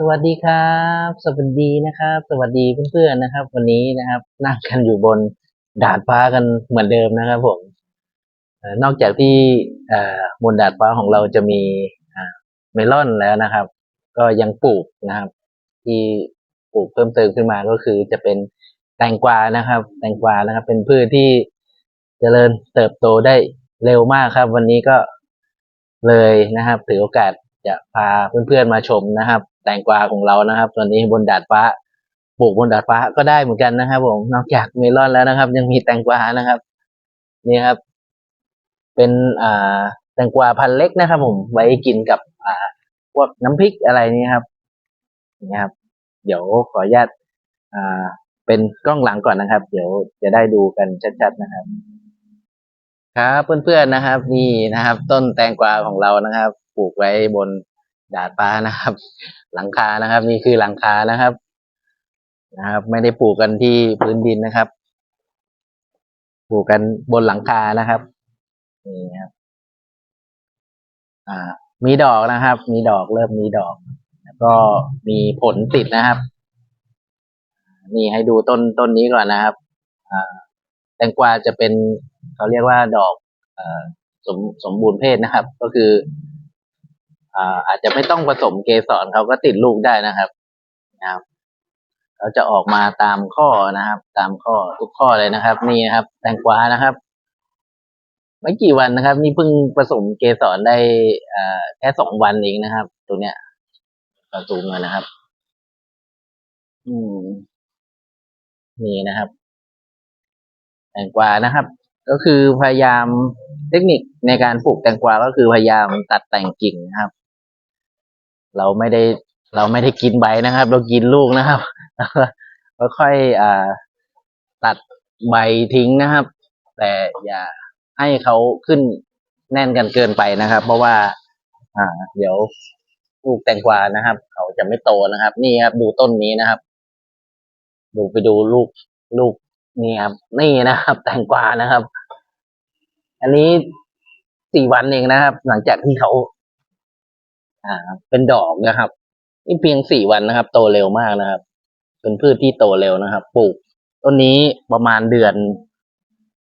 สวัสดีครับ สวัสดีนะครับ สวัสดีเพื่อนๆนะครับ วันนี้นะครับ นั่งกันอยู่บนดาดฟ้ากันเหมือนเดิมนะครับ ผมนอกจากที่บนดาดฟ้าของเราจะมีเมลอนแล้วนะครับ ก็ยังปลูกนะครับ ที่ปลูกเพิ่มเติมขึ้นมาก็คือจะเป็นแตงกวานะครับ แตงกวานะครับ เป็นพืชที่เจริญเติบโตได้เร็วมากครับ วันนี้ก็เลยนะครับ ถือโอกาสจะพาเพื่อนๆมาชมนะครับ แตงกวาของเรานะครับตอนนี้บนดาดฟ้าปลูกบนดาดฟ้าก็ได้เหมือนกันนะครับผมนอกจากเมลอนแล้วนะครับ ยังมีแตงกวานะครับ นี่ครับ เป็นอ่าแตงกวาพันเล็กนะครับ ผมไว้กินกับอ่าพวกน้ำพริกอะไรนี่ครับนี่ครับ เดี๋ยวขออนุญาตอ่า เป็นกล้องหลังก่อนนะครับ เดี๋ยวจะได้ดูกันชัดๆนะครับ ครับเพื่อนๆนะครับ นี่นะครับ ต้นแตงกวาของเรานะครับ ปลูกไว้บน ดาดฟ้านะครับ หลังคานะครับ นี่คือหลังคานะครับ นะครับ ไม่ได้ปลูกกันที่พื้นดินนะครับ ปลูกกันบนหลังคานะครับนี่ครับ อ่า มีดอกนะครับ มีดอกเริ่มมีดอก แล้วก็มีผลติดนะครับ นี่ให้ดูต้นต้นนี้ก่อนนะครับ อ่าแตงกวาจะเป็นเขาเรียกว่าดอกอ่อสมสมบูรณ์เพศนะครับ ก็คือ อาจจะไม่ต้องผสมเกสรเขาก็ติดลูกได้นะครับนะครับเขาจะออกมาตามข้อนะครับ ตามข้อทุกข้อเลยนะครับ นี่นะครับ แตงกวานะครับ ไม่กี่วันนะครับ นี่เพิ่งผสมเกสรได้แค่สองวันเองนะครับ ตัวเนี้ยเราซูมมานะครับ อืมนี่นะครับ แตงกวานะครับ ก็คือพยายามเทคนิคในการปลูกแตงกวาก็คือพยายามตัดแต่งกิ่งนะครับ เราไม่ได้เราไม่ได้กินใบนะครับ เรากินลูกนะครับแล้วค่อยอ่าตัดใบทิ้งนะครับ แต่อย่าให้เขาขึ้นแน่นกันเกินไปนะครับ เพราะว่า อ่า เดี๋ยวลูกแตงกวานะครับ เขาจะไม่โตนะครับ นี่ครับ ดูต้นนี้นะครับ ดูไปดูลูกลูกนี่ครับนี่นะครับ แตงกวานะครับ อันนี้สี่วันเองนะครับ หลังจากที่เขา อ่าเป็นดอกนะครับ นี่เพียงสี่วันนะครับ โตเร็วมากนะครับ เป็นพืชที่โตเร็วนะครับ ปลูกต้นนี้ประมาณเดือน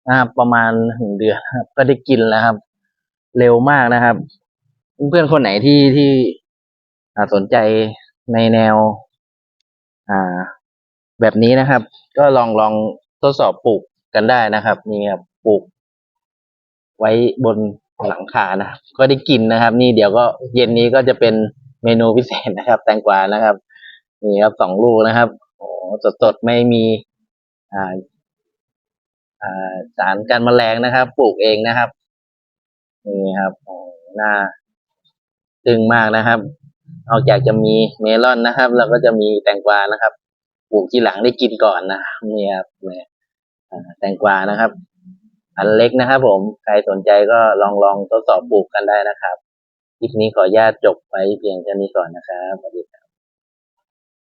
นะครับ ประมาณหนึ่งเดือนครับ ก็ได้กินแล้วครับ เร็วมากนะครับ เพื่อนๆคนไหนที่ที่สนใจในแนว อ่า แบบนี้นะครับ ก็ลองลองทดสอบปลูกกันได้นะครับ นี่ครับปลูกไว้บน หลังคานะครับก็ได้กินนะครับ นี่เดี๋ยวก็เย็นนี้ก็จะเป็นเมนูพิเศษนะครับ แตงกวานะครับนี่ครับสองลูกนะครับโอ้สดสดๆไม่มีอ่าอ่าสารกันแมลงนะครับ ปลูกเองนะครับนี่ครับโอ้น่าตึงมากนะครับนอกจากจะมีเมลอนนะครับ แล้วก็จะมีแตงกวานะครับปลูกทีหลังได้กินก่อนนะนี่ครับแตงกวานะครับ อันเล็กนะครับผม ใครสนใจก็ลองลองทดสอบปลูกกันได้นะครับ คลิปนี้ขออนุญาตจบไปเพียงแค่นี้ก่อนนะครับสวัสดีครับ